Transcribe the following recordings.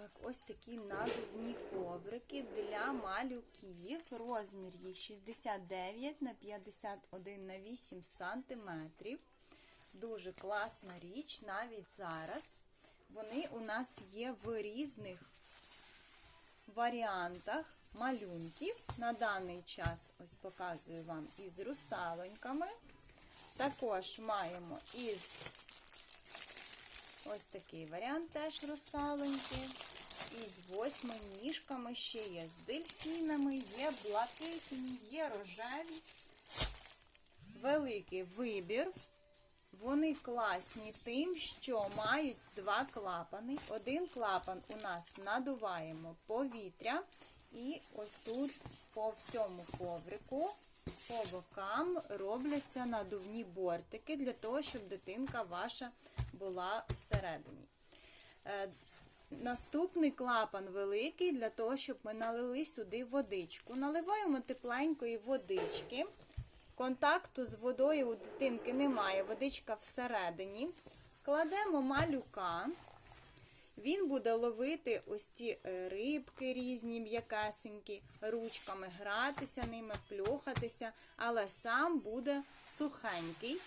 Так, ось такі надувні коврики для малюків. Розмір їх 69 на 51 на 8 сантиметрів. Дуже класна річ навіть зараз. Вони у нас є в різних варіантах малюнків. На даний час ось показую вам із русалоньками. Також маємо із ось такий варіант теж русалоньки. Із восьминіжками ще є з дельфінами, є блакитні, є рожеві. Великий вибір. Вони класні тим, що мають два клапани. Один клапан у нас надуваємо повітря, і ось тут по всьому коврику, по бокам робляться надувні бортики для того, щоб дитинка ваша була всередині. Е, Наступний клапан великий для того, щоб ми налили сюди водичку. Наливаємо тепленької водички. Контакту з водою у дитинки немає, водичка всередині. Кладемо малюка. Він буде ловити ось ці е, рибки різні, м'якесенькі, ручками гратися ними, плюхатися, але сам буде сухенький.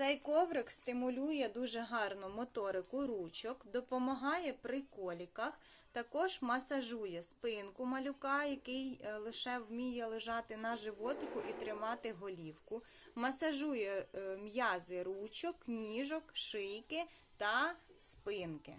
Цей коврик стимулює дуже гарно моторику ручок, допомагає при коліках, також масажує спинку малюка, який е, лише вміє лежати на животику і тримати голівку, масажує е, м'язи ручок, ніжок, шийки та спинки.